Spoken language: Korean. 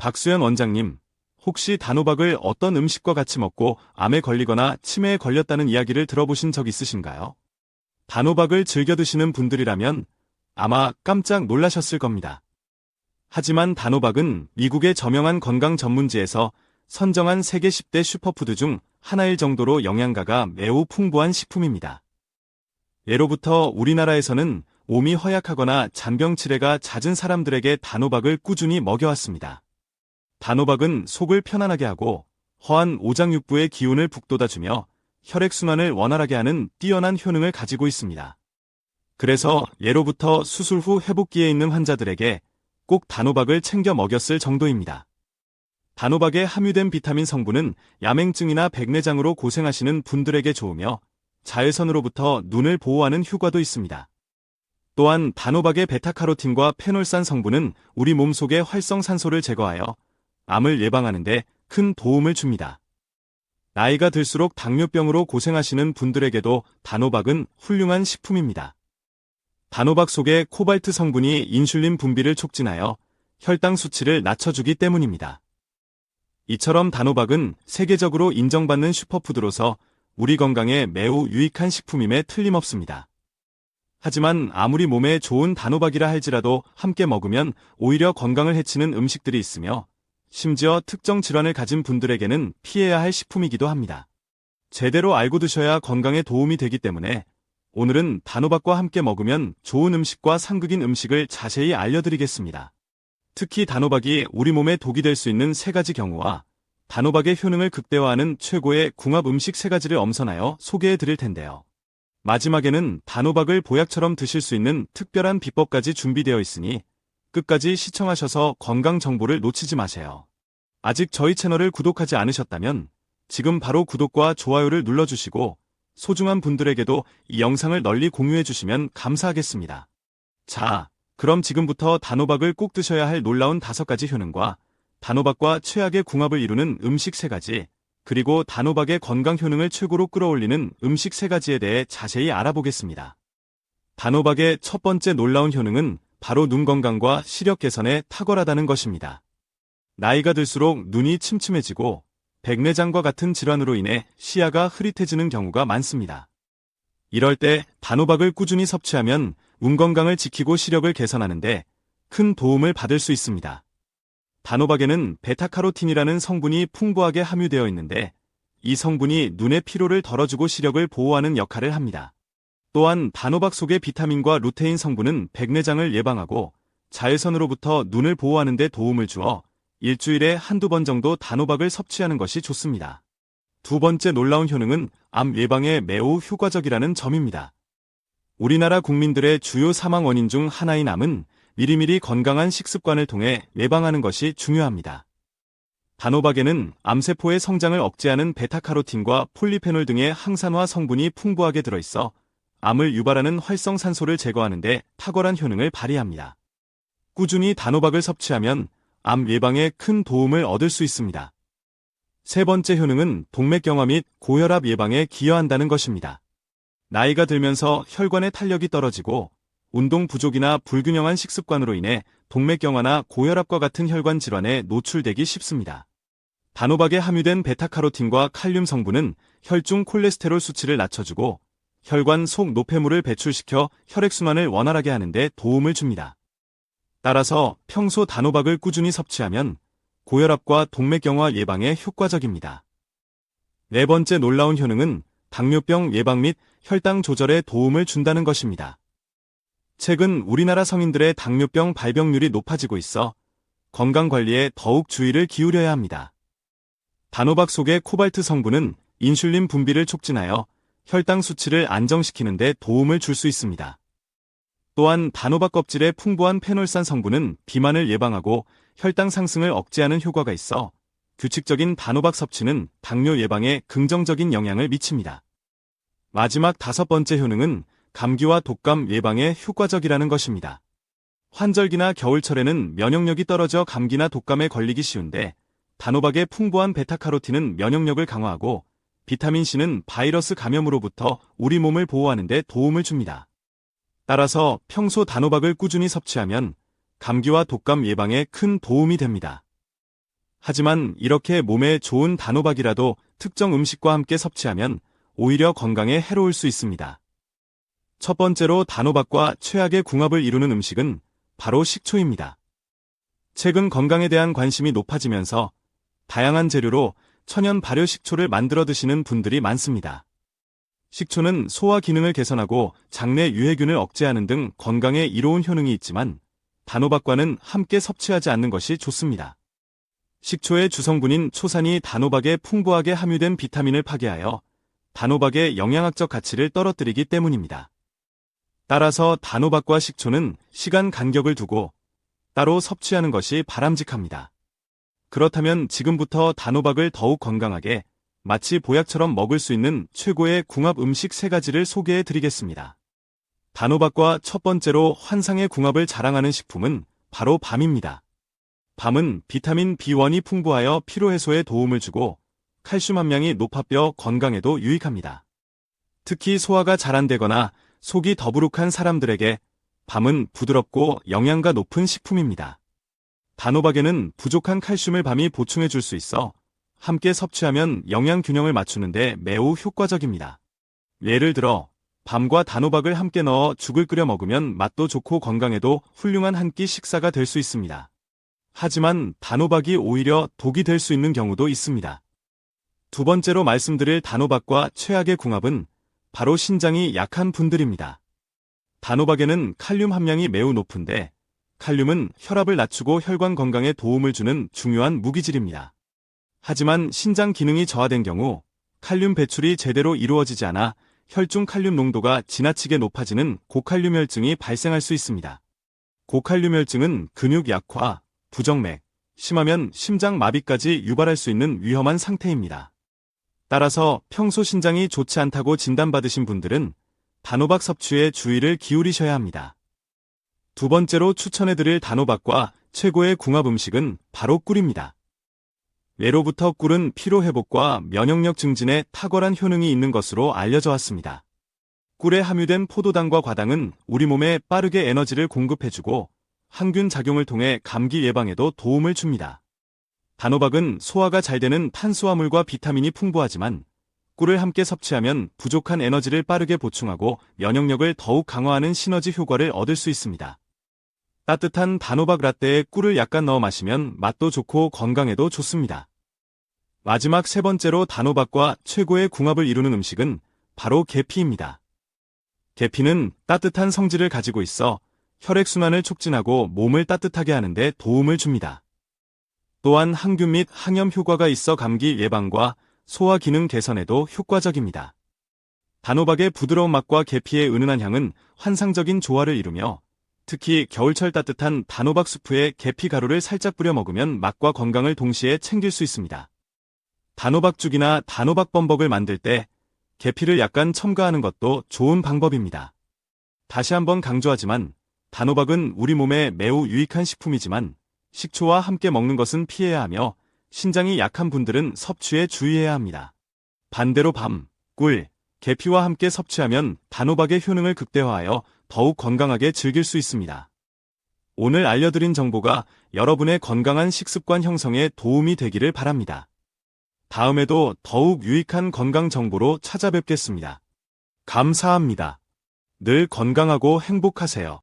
박수현 원장님, 혹시 단호박을 어떤 음식과 같이 먹고 암에 걸리거나 치매에 걸렸다는 이야기를 들어보신 적 있으신가요? 단호박을 즐겨 드시는 분들이라면 아마 깜짝 놀라셨을 겁니다. 하지만 단호박은 미국의 저명한 건강 전문지에서 선정한 세계 10대 슈퍼푸드 중 하나일 정도로 영양가가 매우 풍부한 식품입니다. 예로부터 우리나라에서는 몸이 허약하거나 잔병 치레가 잦은 사람들에게 단호박을 꾸준히 먹여왔습니다. 단호박은 속을 편안하게 하고 허한 오장육부의 기운을 북돋아주며 혈액순환을 원활하게 하는 뛰어난 효능을 가지고 있습니다. 그래서 예로부터 수술 후 회복기에 있는 환자들에게 꼭 단호박을 챙겨 먹였을 정도입니다. 단호박에 함유된 비타민 성분은 야맹증이나 백내장으로 고생하시는 분들에게 좋으며 자외선으로부터 눈을 보호하는 효과도 있습니다. 또한 단호박의 베타카로틴과 페놀산 성분은 우리 몸속의 활성산소를 제거하여 암을 예방하는데 큰 도움을 줍니다. 나이가 들수록 당뇨병으로 고생하시는 분들에게도 단호박은 훌륭한 식품입니다. 단호박 속의 코발트 성분이 인슐린 분비를 촉진하여 혈당 수치를 낮춰주기 때문입니다. 이처럼 단호박은 세계적으로 인정받는 슈퍼푸드로서 우리 건강에 매우 유익한 식품임에 틀림없습니다. 하지만 아무리 몸에 좋은 단호박이라 할지라도 함께 먹으면 오히려 건강을 해치는 음식들이 있으며 심지어 특정 질환을 가진 분들에게는 피해야 할 식품이기도 합니다. 제대로 알고 드셔야 건강에 도움이 되기 때문에 오늘은 단호박과 함께 먹으면 좋은 음식과 상극인 음식을 자세히 알려드리겠습니다. 특히 단호박이 우리 몸에 독이 될 수 있는 세 가지 경우와 단호박의 효능을 극대화하는 최고의 궁합 음식 세 가지를 엄선하여 소개해 드릴 텐데요. 마지막에는 단호박을 보약처럼 드실 수 있는 특별한 비법까지 준비되어 있으니 끝까지 시청하셔서 건강 정보를 놓치지 마세요. 아직 저희 채널을 구독하지 않으셨다면 지금 바로 구독과 좋아요를 눌러주시고 소중한 분들에게도 이 영상을 널리 공유해 주시면 감사하겠습니다. 자, 그럼 지금부터 단호박을 꼭 드셔야 할 놀라운 다섯 가지 효능과 단호박과 최악의 궁합을 이루는 음식 세 가지, 그리고 단호박의 건강 효능을 최고로 끌어올리는 음식 세 가지에 대해 자세히 알아보겠습니다. 단호박의 첫 번째 놀라운 효능은 바로 눈 건강과 시력 개선에 탁월하다는 것입니다. 나이가 들수록 눈이 침침해지고 백내장과 같은 질환으로 인해 시야가 흐릿해지는 경우가 많습니다. 이럴 때 단호박을 꾸준히 섭취하면 눈 건강을 지키고 시력을 개선하는데 큰 도움을 받을 수 있습니다. 단호박에는 베타카로틴이라는 성분이 풍부하게 함유되어 있는데 이 성분이 눈의 피로를 덜어주고 시력을 보호하는 역할을 합니다. 또한 단호박 속의 비타민과 루테인 성분은 백내장을 예방하고 자외선으로부터 눈을 보호하는 데 도움을 주어 일주일에 한두 번 정도 단호박을 섭취하는 것이 좋습니다. 두 번째 놀라운 효능은 암 예방에 매우 효과적이라는 점입니다. 우리나라 국민들의 주요 사망 원인 중 하나인 암은 미리미리 건강한 식습관을 통해 예방하는 것이 중요합니다. 단호박에는 암세포의 성장을 억제하는 베타카로틴과 폴리페놀 등의 항산화 성분이 풍부하게 들어있어 암을 유발하는 활성산소를 제거하는 데 탁월한 효능을 발휘합니다. 꾸준히 단호박을 섭취하면 암 예방에 큰 도움을 얻을 수 있습니다. 세 번째 효능은 동맥경화 및 고혈압 예방에 기여한다는 것입니다. 나이가 들면서 혈관의 탄력이 떨어지고 운동 부족이나 불균형한 식습관으로 인해 동맥경화나 고혈압과 같은 혈관 질환에 노출되기 쉽습니다. 단호박에 함유된 베타카로틴과 칼륨 성분은 혈중 콜레스테롤 수치를 낮춰주고 혈관 속 노폐물을 배출시켜 혈액순환을 원활하게 하는데 도움을 줍니다. 따라서 평소 단호박을 꾸준히 섭취하면 고혈압과 동맥경화 예방에 효과적입니다. 네 번째 놀라운 효능은 당뇨병 예방 및 혈당 조절에 도움을 준다는 것입니다. 최근 우리나라 성인들의 당뇨병 발병률이 높아지고 있어 건강관리에 더욱 주의를 기울여야 합니다. 단호박 속의 코발트 성분은 인슐린 분비를 촉진하여 혈당 수치를 안정시키는 데 도움을 줄 수 있습니다. 또한 단호박 껍질의 풍부한 페놀산 성분은 비만을 예방하고 혈당 상승을 억제하는 효과가 있어 규칙적인 단호박 섭취는 당뇨 예방에 긍정적인 영향을 미칩니다. 마지막 다섯 번째 효능은 감기와 독감 예방에 효과적이라는 것입니다. 환절기나 겨울철에는 면역력이 떨어져 감기나 독감에 걸리기 쉬운데 단호박의 풍부한 베타카로틴은 면역력을 강화하고 비타민C는 바이러스 감염으로부터 우리 몸을 보호하는 데 도움을 줍니다. 따라서 평소 단호박을 꾸준히 섭취하면 감기와 독감 예방에 큰 도움이 됩니다. 하지만 이렇게 몸에 좋은 단호박이라도 특정 음식과 함께 섭취하면 오히려 건강에 해로울 수 있습니다. 첫 번째로 단호박과 최악의 궁합을 이루는 음식은 바로 식초입니다. 최근 건강에 대한 관심이 높아지면서 다양한 재료로 천연 발효 식초를 만들어 드시는 분들이 많습니다. 식초는 소화 기능을 개선하고 장내 유해균을 억제하는 등 건강에 이로운 효능이 있지만 단호박과는 함께 섭취하지 않는 것이 좋습니다. 식초의 주성분인 초산이 단호박에 풍부하게 함유된 비타민을 파괴하여 단호박의 영양학적 가치를 떨어뜨리기 때문입니다. 따라서 단호박과 식초는 시간 간격을 두고 따로 섭취하는 것이 바람직합니다. 그렇다면 지금부터 단호박을 더욱 건강하게 마치 보약처럼 먹을 수 있는 최고의 궁합 음식 세 가지를 소개해 드리겠습니다. 단호박과 첫 번째로 환상의 궁합을 자랑하는 식품은 바로 밤입니다. 밤은 비타민 B1이 풍부하여 피로 해소에 도움을 주고 칼슘 함량이 높아 뼈 건강에도 유익합니다. 특히 소화가 잘 안 되거나 속이 더부룩한 사람들에게 밤은 부드럽고 영양가 높은 식품입니다. 단호박에는 부족한 칼슘을 밤이 보충해 줄 수 있어 함께 섭취하면 영양 균형을 맞추는데 매우 효과적입니다. 예를 들어 밤과 단호박을 함께 넣어 죽을 끓여 먹으면 맛도 좋고 건강에도 훌륭한 한 끼 식사가 될 수 있습니다. 하지만 단호박이 오히려 독이 될 수 있는 경우도 있습니다. 두 번째로 말씀드릴 단호박과 최악의 궁합은 바로 신장이 약한 분들입니다. 단호박에는 칼륨 함량이 매우 높은데 칼륨은 혈압을 낮추고 혈관 건강에 도움을 주는 중요한 무기질입니다. 하지만 신장 기능이 저하된 경우 칼륨 배출이 제대로 이루어지지 않아 혈중 칼륨 농도가 지나치게 높아지는 고칼륨혈증이 발생할 수 있습니다. 고칼륨혈증은 근육 약화, 부정맥, 심하면 심장 마비까지 유발할 수 있는 위험한 상태입니다. 따라서 평소 신장이 좋지 않다고 진단받으신 분들은 단호박 섭취에 주의를 기울이셔야 합니다. 두 번째로 추천해드릴 단호박과 최고의 궁합 음식은 바로 꿀입니다. 예로부터 꿀은 피로회복과 면역력 증진에 탁월한 효능이 있는 것으로 알려져 왔습니다. 꿀에 함유된 포도당과 과당은 우리 몸에 빠르게 에너지를 공급해주고 항균 작용을 통해 감기 예방에도 도움을 줍니다. 단호박은 소화가 잘 되는 탄수화물과 비타민이 풍부하지만 꿀을 함께 섭취하면 부족한 에너지를 빠르게 보충하고 면역력을 더욱 강화하는 시너지 효과를 얻을 수 있습니다. 따뜻한 단호박 라떼에 꿀을 약간 넣어 마시면 맛도 좋고 건강에도 좋습니다. 마지막 세 번째로 단호박과 최고의 궁합을 이루는 음식은 바로 계피입니다. 계피는 따뜻한 성질을 가지고 있어 혈액순환을 촉진하고 몸을 따뜻하게 하는데 도움을 줍니다. 또한 항균 및 항염 효과가 있어 감기 예방과 소화 기능 개선에도 효과적입니다. 단호박의 부드러운 맛과 계피의 은은한 향은 환상적인 조화를 이루며 특히 겨울철 따뜻한 단호박 수프에 계피 가루를 살짝 뿌려 먹으면 맛과 건강을 동시에 챙길 수 있습니다. 단호박죽이나 단호박 범벅을 만들 때 계피를 약간 첨가하는 것도 좋은 방법입니다. 다시 한번 강조하지만 단호박은 우리 몸에 매우 유익한 식품이지만 식초와 함께 먹는 것은 피해야 하며 신장이 약한 분들은 섭취에 주의해야 합니다. 반대로 밤, 꿀, 계피와 함께 섭취하면 단호박의 효능을 극대화하여 더욱 건강하게 즐길 수 있습니다. 오늘 알려드린 정보가 여러분의 건강한 식습관 형성에 도움이 되기를 바랍니다. 다음에도 더욱 유익한 건강 정보로 찾아뵙겠습니다. 감사합니다. 늘 건강하고 행복하세요.